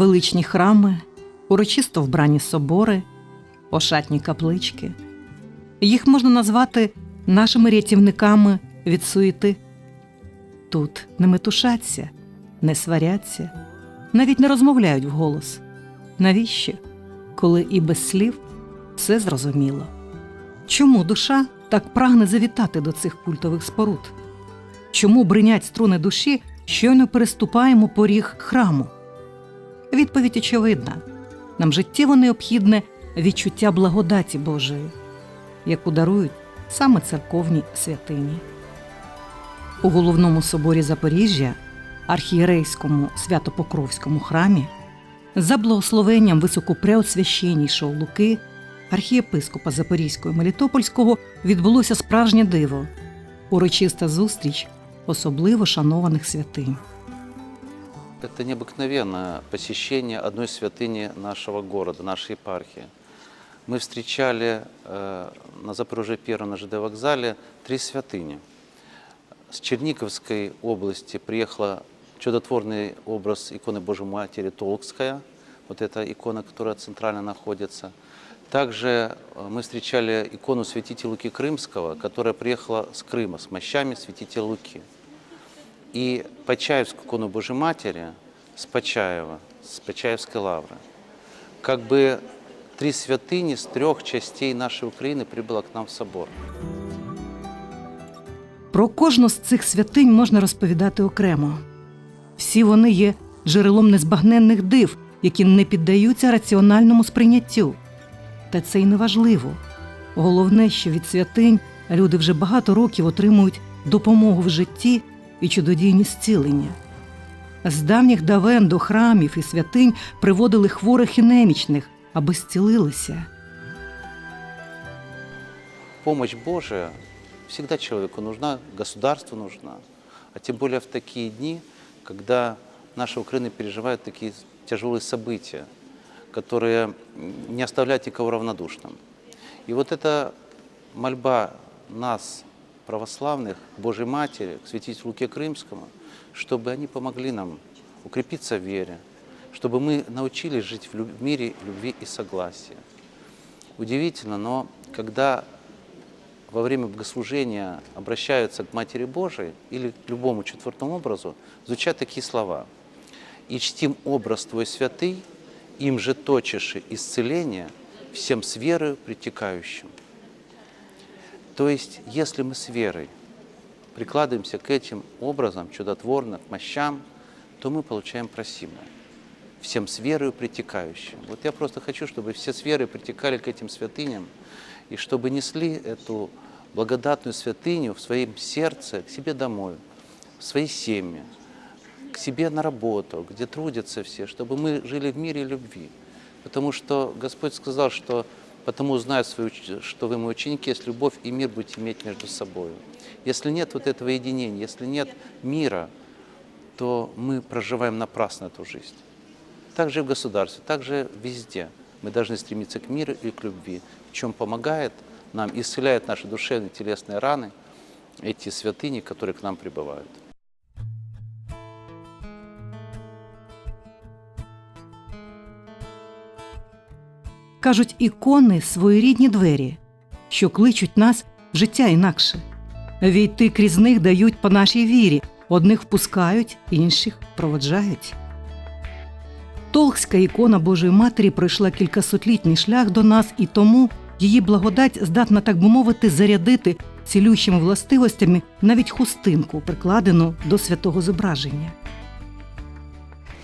величні храми, урочисто вбрані собори, ошатні каплички. Їх можна назвати нашими рятівниками від суєти. Тут не метушаться, не сваряться, навіть не розмовляють вголос. Навіщо, коли і без слів все зрозуміло? Чому душа так прагне завітати до цих культових споруд? Чому бринять струни душі, щойно переступаємо поріг храму? Відповідь очевидна: нам життєво необхідне відчуття благодаті Божої, яку дарують саме церковні святині. У головному соборі Запоріжжя, архієрейському Свято-Покровському храмі, за благословенням високопреосвященнішого Луки, архієпископа Запорізького і Мелітопольського, відбулося справжнє диво урочиста зустріч особливо шанованих святинь. Это необыкновенное посещение одной святыни нашего города, нашей епархии. Мы встречали э, на Запорожье первом на ЖД вокзале три святыни. С Черниговской области приехала чудотворный образ иконы Божьей Матери Толкская, вот эта икона, которая центрально находится. Также э, мы встречали икону святителя Луки Крымского, которая приехала с Крыма, с мощами святителя Луки. И Почаевскую икону Божьей Матери с Почаева, с Почаевской лавры. Как бы три святыни с трех частей нашей Украины прибыло к нам в собор. Про кожну з цих святинь можна розповідати окремо. Всі вони є джерелом незбагненних див, які не піддаються раціональному сприйняттю. Та це й не важливо. Головне, що від святинь люди вже багато років отримують допомогу в житті і чудодійні зцілення. З давніх давен до храмів і святинь приводили хворих і немічних, аби зцілилися. Помощь Божия всегда человеку нужна, государству нужна. А тем более в такие дни, когда наша Украина переживает такие тяжелые события, которые не оставляют никого равнодушным. И вот эта мольба нас, православных, Божьей Матери, к святителю Луке Крымскому, чтобы они помогли нам укрепиться в вере, чтобы мы научились жить в мире, любви и согласия. Удивительно, но когда во время богослужения обращаются к Матери Божией или к любому четвертому образу, звучат такие слова. «И чтим образ Твой святый, им же точиши исцеление всем с верою притекающим». То есть, если мы с верой прикладываемся к этим образам чудотворно, к мощам, то мы получаем просимое. Всем с верою притекающим. Вот я просто хочу, чтобы все с верой притекали к этим святыням, и чтобы несли эту благодатную святыню в своем сердце к себе домой, в свои семьи, к себе на работу, где трудятся все, чтобы мы жили в мире любви. Потому что Господь сказал, что потому уч- что вы мои ученики, если любовь и мир будете иметь между собой. Если нет вот этого единения, если нет мира, то мы проживаем напрасно эту жизнь. Так же и в государстве, так же везде. Мы должны стремиться к миру и к любви, в чем помогает нам, исцеляет наши душевные телесные раны, эти святыни, которые к нам прибывают. Кажуть, ікони своєрідні двері, що кличуть нас в життя інакше. Війти крізь них дають по нашій вірі, одних впускають, інших проводжають. Толхська ікона Божої Матері пройшла кількасотлітній шлях до нас, і тому її благодать здатна, так би мовити, зарядити цілющими властивостями навіть хустинку, прикладену до святого зображення.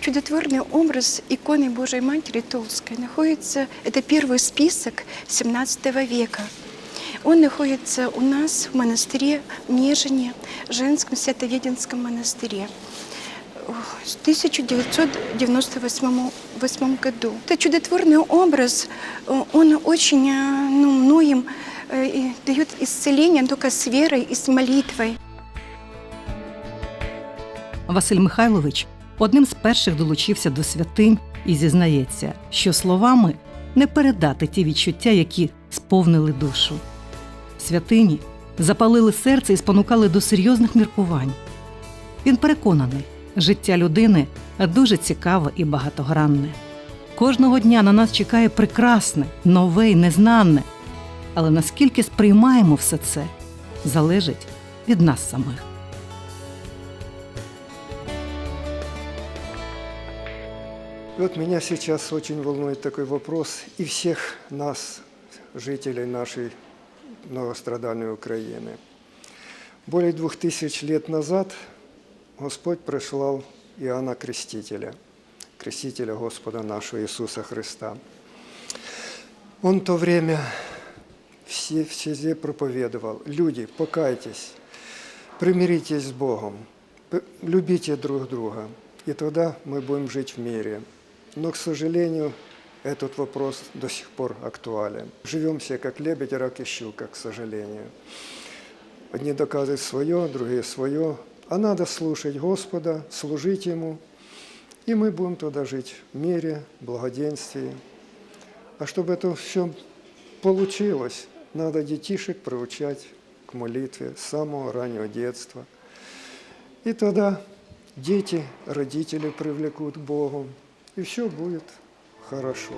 Чудотворный образ иконы Божьей Матери Толской находится, это первый список 17 века. Он находится у нас в монастыре в Нежине, женском Святоведенском монастыре в 1998 восьмом году. Это чудотворный образ, он очень ну, многим э, дает исцеление только с верой и с молитвой. Василь Михайлович одним з перших долучився до святинь і зізнається, що словами не передати ті відчуття, які сповнили душу. Святині запалили серце і спонукали до серйозних міркувань. Він переконаний, Життя людини дуже цікаве і багатогранне. Кожного дня на нас чекає прекрасне, нове й незнанне. Але наскільки сприймаємо все це, залежить від нас самих. Вот меня сейчас очень волнует такой вопрос и всех нас, жителей нашей многострадальной Украины. Более двух тысяч лет назад Господь прислал Иоанна Крестителя, Крестителя Господа нашего Иисуса Христа. Он в то время все, везде проповедовал, люди, покайтесь, примиритесь с Богом, любите друг друга, и тогда мы будем жить в мире. Но, к сожалению, этот вопрос до сих пор актуален. Живем все как лебедь, рак и щука, к сожалению. Одни доказывают свое, другие свое. А надо слушать Господа, служить Ему, и мы будем тогда жить в мире, благоденствии. А чтобы это все получилось, надо детишек приучать к молитве с самого раннего детства. И тогда дети родители привлекут к Богу, и все будет хорошо.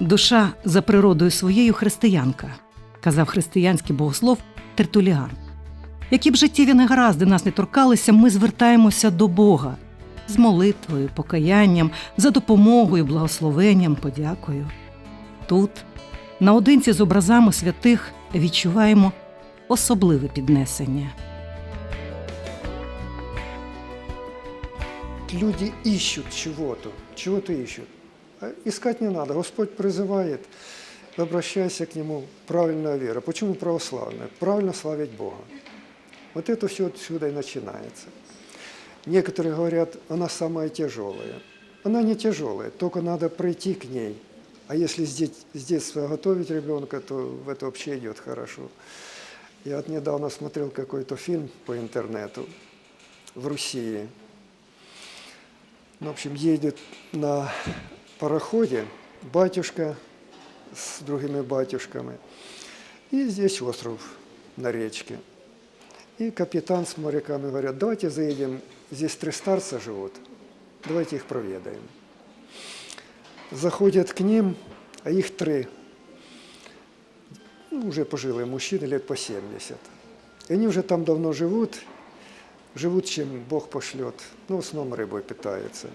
Душа за природою своєю християнка, казав християнський богослов Тертуліан. Які б життєві негаразди нас не торкалися, ми звертаємося до Бога з молитвою, покаянням, за допомогою, благословенням, подякою. Тут, наодинці з образами святих, відчуваємо особливе піднесення. Люди ищут чего-то, чего-то ищут. А искать не надо. Господь призывает, обращайся к Нему, правильная вера. Почему православная? Правильно славить Бога. Вот это все отсюда и начинается. Некоторые говорят, она самая тяжелая. Она не тяжелая, только надо пройти к ней. А если с, дет- с детства готовить ребенка, то это вообще идет хорошо. Я вот недавно смотрел какой-то фильм по интернету в России. В общем, едет на пароходе батюшка с другими батюшками. И здесь остров на речке. И капитан с моряками говорят, давайте заедем, здесь три старца живут, давайте их проведаем. Заходят к ним, а их три, ну, уже пожилые мужчины, лет по 70. И они уже там давно живут, живут, чем Бог пошлет. Ну, в основном рыбой питаются.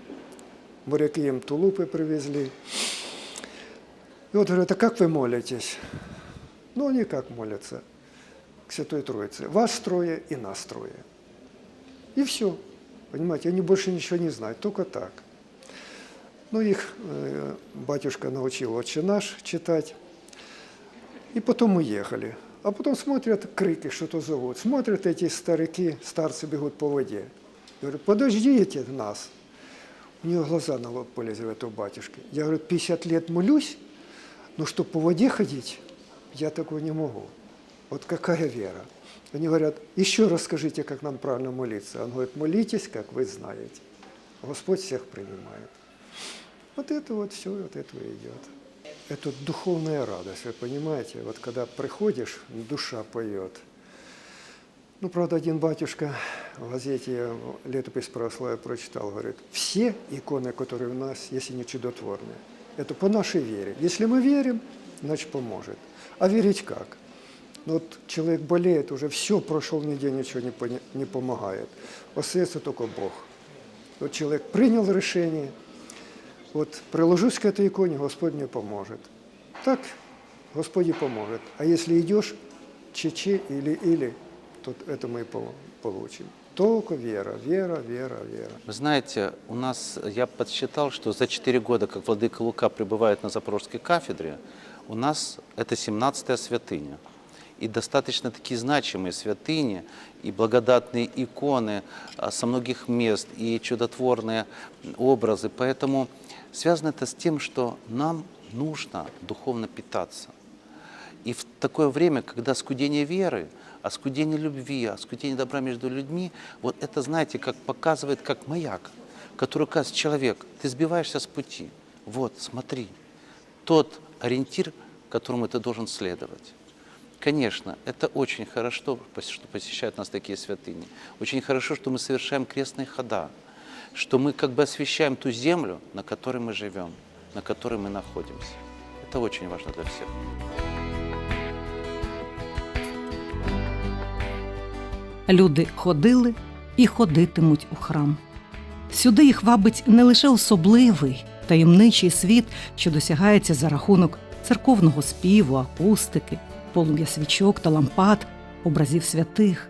Моряки им тулупы привезли. И вот говорят, а как вы молитесь? Ну, они как молятся к Святой Троице. Вас трое и нас трое. И все. Понимаете, они больше ничего не знают, только так. Ну, их батюшка научил «Отче наш» читать. И потом уехали. А потом смотрят, крики что-то зовут. Смотрят эти старики, старцы бегут по воде. Говорят, подождите нас. У нее глаза на лоб полезли у этого батюшки. Я говорю, 50 лет молюсь, но что по воде ходить, я такого не могу. Вот какая вера. Они говорят, еще раз скажите, как нам правильно молиться. Он говорит, молитесь, как вы знаете. Господь всех принимает. Вот это вот все от этого идет. Это духовная радость, вы понимаете? Вот когда приходишь, душа поет. Ну, правда, один батюшка в газете летопись православия прочитал, говорит, все иконы, которые у нас, если не чудотворные, это по нашей вере. Если мы верим, значит поможет. А верить как? Ну, вот человек болеет, уже все, прошел нигде ничего не, не помогает. Остается только Бог. Вот человек принял решение, вот приложусь к этой иконе, Господь мне поможет. Так Господь и поможет. А если идешь че-че или-или, то это мы и по- получим. Только вера, вера, вера, вера. Вы знаете, у нас, я подсчитал, что за 4 года, как Владыка Лука пребывает на Запорожской кафедре, у нас это 17-я святыня. И достаточно такие значимые святыни, и благодатные иконы а, со многих мест, и чудотворные образы. Поэтому связано это с тем, что нам нужно духовно питаться. И в такое время, когда скудение веры, оскудение любви, оскудение добра между людьми, вот это, знаете, как показывает, как маяк, который указывает человек, ты сбиваешься с пути. Вот, смотри, тот ориентир, которому ты должен следовать. Конечно, это очень хорошо, что посещают нас такие святыни. Очень хорошо, что мы совершаем крестные хода, что мы как бы освещаем ту землю, на которой мы живем, на которой мы находимся. Это очень важно для всех. Люди ходили і ходитимуть у храм. Сюди їх вабить не лише особливий таємничий світ, що досягається за рахунок церковного співу, акустики, полум'я свічок та лампад, образів святих.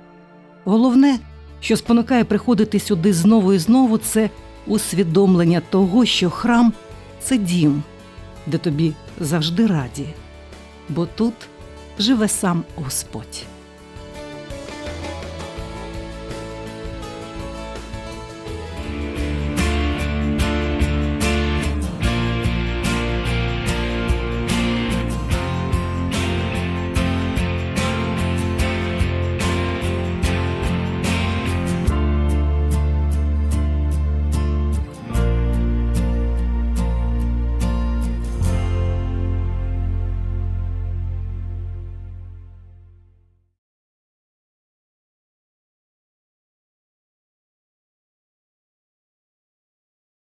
Головне, що спонукає приходити сюди знову і знову, це усвідомлення того, що храм це дім, де тобі завжди раді, бо тут живе сам Господь.